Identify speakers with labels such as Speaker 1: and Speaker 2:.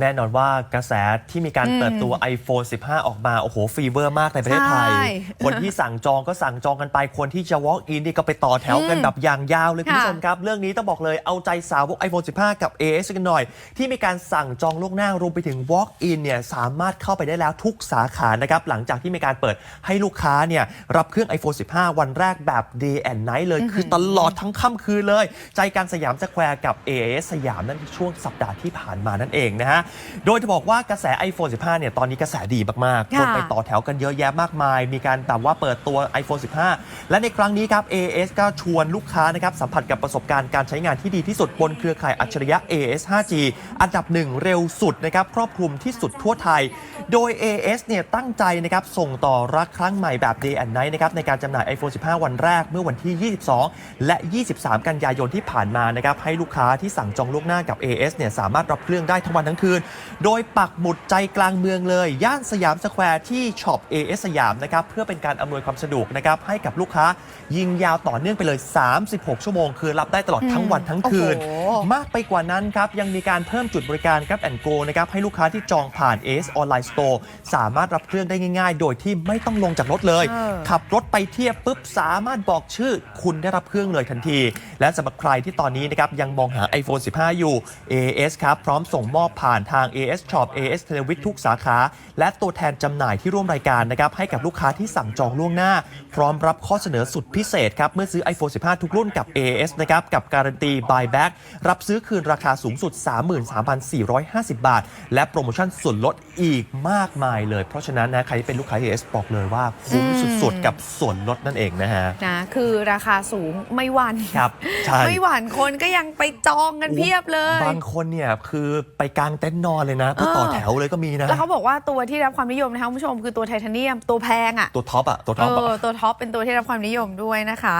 Speaker 1: แน่นอนว่ากระแสที่มีการ
Speaker 2: อืม
Speaker 1: เปิดตัว iPhone 15 ออกมา โอ้โห ฟีเวอร์มากในประเทศไทย
Speaker 2: ใช่
Speaker 1: คนที่สั่งจองก็สั่งจองกันไป คนที่จะ walk in นี่ก็ไปต่อแถวกัน
Speaker 2: อืม
Speaker 1: แบบอย่างยาวเลยคุณ
Speaker 2: ค่ะ
Speaker 1: ผู้ชมครับ เรื่องนี้ต้องบอกเลยเอาใจสาวก iPhone 15 กับ AS กันหน่อย ที่มีการสั่งจองล่วงหน้ารวมไปถึง walk in เนี่ยสามารถเข้าไปได้แล้วทุกสาขานะครับ หลังจากที่มีการเปิดให้ลูกค้าเนี่ยรับเครื่อง iPhone 15 วันแรกแบบ day and night เลย คือตลอดทั้งค่ำคืนเลย ใจกลารสยามสแควร์กับ AS สยามนั่นคือช่วงสัปดาห์ที่ผ่านมานั่นเองนะฮะโดยจะบอกว่ากระแส iPhone 15 เนี่ย ตอนนี้กระแสดีมากๆ
Speaker 2: ค่ะ
Speaker 1: คนไปต่อแถวกันเยอะแยะมากมาย มีการแบบว่าเปิดตัว iPhone 15 และในครั้งนี้ครับ AS ก็ชวนลูกค้านะครับสัมผัสกับประสบการณ์การใช้งานที่ดีที่สุดบนเครือข่ายอัจฉริยะ AS 5G อันดับหนึ่งเร็วสุดนะครับครอบคลุมที่สุดทั่วไทย โดย AS เนี่ยตั้งใจนะครับส่งต่อรักครั้งใหม่แบบ Day and Night นะครับในการจำหน่าย iPhone 15 วันแรกเมื่อวันที่ 22 และ 23 กันยายนที่ผ่านมานะครับให้ลูกค้าที่สั่งจองล่วงหน้ากับ AS เนี่ยสามารถรับเครื่องได้ทั้งวันทั้งคืนโดยปักหมุดใจกลางเมืองเลย ย่านสยามสแควร์ที่ช็อป AS สยามนะครับเพื่อเป็นการอำนวยความสะดวกนะครับให้กับลูกค้ายิงยาวต่อเนื่องไปเลย 36 ชั่วโมง คือรับได้ตลอดทั้งวันทั้งคืน
Speaker 2: โอ้โห
Speaker 1: มากไปกว่านั้นครับ ยังมีการเพิ่มจุดบริการครับแอนโกนะครับให้ลูกค้าที่จองผ่าน AS Online Store สามารถรับเครื่องได้ง่าย ๆ โดยที่ไม่ต้องลงจากรถเลย
Speaker 2: เออ
Speaker 1: ขับรถไปเทียบปุ๊บสามารถบอกชื่อ คุณได้รับเครื่องเลยทันที และสำหรับใครที่ตอนนี้นะครับยังมองหา iPhone 15 อยู่ AS ครับพร้อมส่งมอบผ่านทาง AS Shop AS t e l e v i t ทุกสาขา และตัวแทนจำหน่ายที่ร่วมรายการนะครับให้กับลูกค้าที่สั่งจองล่วงหน้า พร้อมรับข้อเสนอสุดพิเศษครับ เมื่อซื้อ iPhone 15 ทุกรุ่นกับ AS นะครับกับการันตี buyback รับซื้อคืนราคาสูงสุด 33,450 บาท และโปรโมชั่นส่วนลดอีกมากมายเลย เพราะฉะนั้นนะใครที่เป็นลูกค้า AS บอกเลยว่าคุ้มสุดๆกับส่วนลดนั่นเองนะฮะ
Speaker 2: นะคือราคาสูงไม่หวั่น
Speaker 1: ครับใช่
Speaker 2: ไม่หวั่นคนก็ยังไปจองกันเพียบเลย
Speaker 1: บางคนเนี่ยคือไปกางเต็นท์นอนเลยนะเพื่อต่อ
Speaker 2: เออ
Speaker 1: แถวเลยก็มีนะ
Speaker 2: แล้วเขาบอกว่าตัวที่รับความนิยมนะคะคุณผู้ชมคือตัวไทเทเนียมตัวแพงอะ
Speaker 1: ตัวท็อปอะตัว
Speaker 2: เอ
Speaker 1: ท็อปอะ
Speaker 2: อตัวท็อปเป็นตัวที่รับความนิยมด้วยนะคะ